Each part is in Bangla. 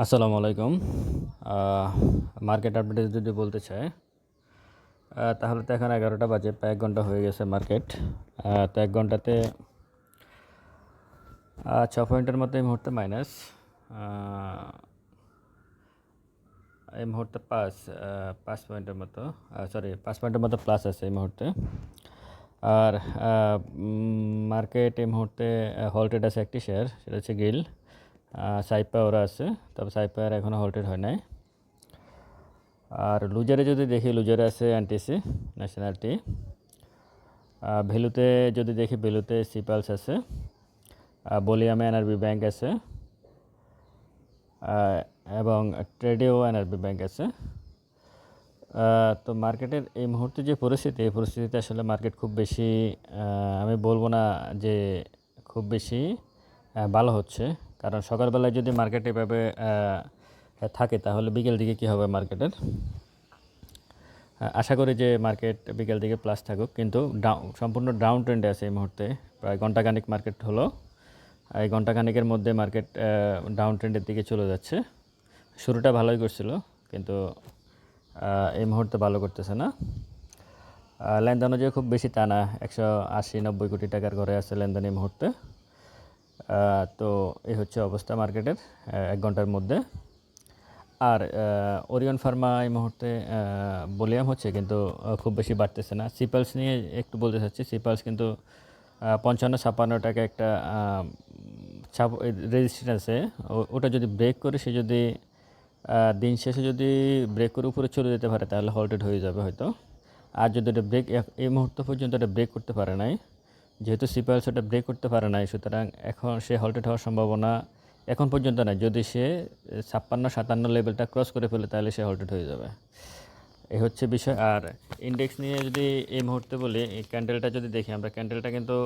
আসসালামু আলাইকুম। মার্কেট আপডেট যদি বলতে চাই তাহলে তো এখন এগারোটা বাজে, প্রায় এক ঘণ্টা হয়ে গেছে মার্কেট। তো এক ঘন্টাতে ছ পয়েন্টের মতো এই মুহূর্তে মাইনাস এই মুহূর্তে পাঁচ পাঁচ পয়েন্টের মতো সরি পাঁচ পয়েন্টের মতো প্লাস আছে এই মুহূর্তে। আর মার্কেট এই মুহূর্তে হল্টেড আছে একটি শেয়ার সেটা হচ্ছে গিল। সাইপা ওরা আছে, তবে সাইপার এখনও হল্টেড হয় নাই। আর লুজারে যদি দেখি, লুজারে আছে এনটিসি ন্যাশনালিটি ভেলুতে যদি দেখি, ভেলুতে সিপালস আছে। বলিয়ামে এনআরবি ব্যাংক আছে। এবং ট্রেডেও এনআরবি ব্যাংক আছে। তো মার্কেটের এই মুহূর্তে যে পরিস্থিতি, এই পরিস্থিতিতে আসলে মার্কেট খুব বেশি আমি বলব না যে খুব বেশি ভালো হচ্ছে। কারণ সকালবেলায় যদি মার্কেট এভাবে থাকে, তাহলে বিকেল দিকে কী হবে মার্কেটের আশা করি যে মার্কেট বিকেল দিকে প্লাস থাকুক, কিন্তু ডাউন সম্পূর্ণ ডাউন ট্রেন্ডে আছে এই মুহূর্তে। প্রায় ঘন্টাখানিক মার্কেট হলো। এই ঘন্টাখানিকের মধ্যে মার্কেট ডাউন ট্রেন্ডের দিকে চলে যাচ্ছে। শুরুটা ভালোই করছিল, কিন্তু এই মুহূর্তে ভালো করতেছে না। লেনদেন অনুযায়ী খুব বেশি টানা, একশো আশি নব্বই কোটি টাকার ঘরে আছে লেনদেন এই মুহূর্তে। তো এই হচ্ছে অবস্থা মার্কেটের এক ঘণ্টার মধ্যে। আর ওরিয়ন ফার্মা এই মুহূর্তে বলিয়াম হচ্ছে কিন্তু খুব বেশি বাড়তেছে না। সিপালস নিয়ে একটু বলতে চাচ্ছি সিপালস কিন্তু পঞ্চান্ন ছাপ্পান্ন টাকা একটা ছাপ ও- ওটা যদি ব্রেক করে সে যদি দিন শেষে যদি ব্রেক করে উপরে চলে যেতে পারে, তাহলে হল্টেড হয়ে যাবে হয়তো। আর যদি এটা ব্রেক এই মুহূর্ত পর্যন্ত এটা ব্রেক করতে পারে নাই যেহেতু সিপালস ওটা ব্রেক করতে পারে নাই, সুতরাং এখন সে হল্টেড হওয়ার সম্ভাবনা এখন পর্যন্ত নাই। যদি সে ছাপ্পান্ন, সাতান্ন লেভেলটা ক্রস করে ফেলে, তাহলে সে হল্টেড হয়ে যাবে। এই হচ্ছে বিষয়। আর ইন্ডেক্স নিয়ে যদি এই মুহূর্তে বলি, এই ক্যান্ডেলটা যদি দেখি, আমরা ক্যান্ডেলটা কিন্তু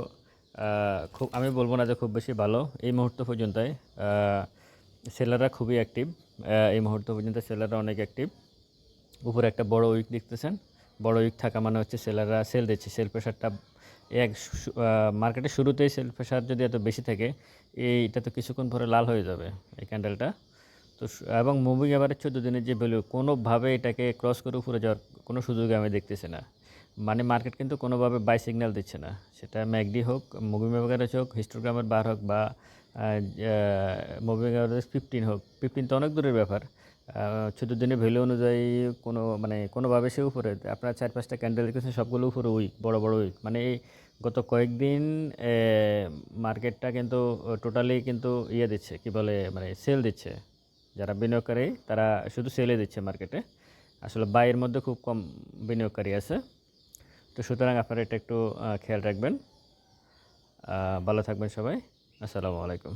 খুব, আমি বলব না যে খুব বেশি ভালো এই মুহূর্ত পর্যন্তই। সেলাররা খুবই অ্যাক্টিভ এই মুহূর্ত পর্যন্ত সেলাররা অনেক অ্যাক্টিভ উপরে একটা বড় উইক দেখতেছেন। বড় উইক থাকা মানে হচ্ছে সেলাররা সেল দিচ্ছে। সেল প্রেশারটা এক মার্কেটের শুরুতেই সেল প্রেশার যদি এত বেশি থাকে, এইটা তো কিছুক্ষণ পরে লাল হয়ে যাবে এই ক্যান্ডেলটা তো এবং মুভিং এভারেজ চোদ্দ দিনের যে ভ্যালু কোনোভাবে এটাকে ক্রস করে উপরে যাওয়ার কোনো সুযোগ আমি দেখতেছি না। মানে মার্কেট কিন্তু কোনোভাবে বাই সিগন্যাল দিচ্ছে না। সেটা ম্যাকডি হোক মুভিং এভারেজ হোক হিস্টোগ্রামের বার হোক বা মুভিং এভারেজ ফিফটিন হোক ফিফটিন তো অনেক দূরের ব্যাপার। চোদ্দ দিনের ভ্যালু অনুযায়ী কোনো মানে কোনোভাবে সে উপরে, আপনার চার পাঁচটা ক্যান্ডেল দেখেছেন সবগুলো উপরে উইক বড় বড় উইক মানে এই গত কয়েকদিন মার্কেটটা কিন্তু টোটালি কিন্তু ইয়ে দিচ্ছে, কি বলে মানে সেল দিচ্ছে। যারা বিনিয়োগকারী, তারা শুধু সেলে দিচ্ছে মার্কেটে আসলে বাইয়ের মধ্যে খুব কম বিনিয়োগকারী আছে। তো সুতরাং আপনারা এটা একটু খেয়াল রাখবেন। ভালো থাকবেন সবাই। আসসালামু আলাইকুম।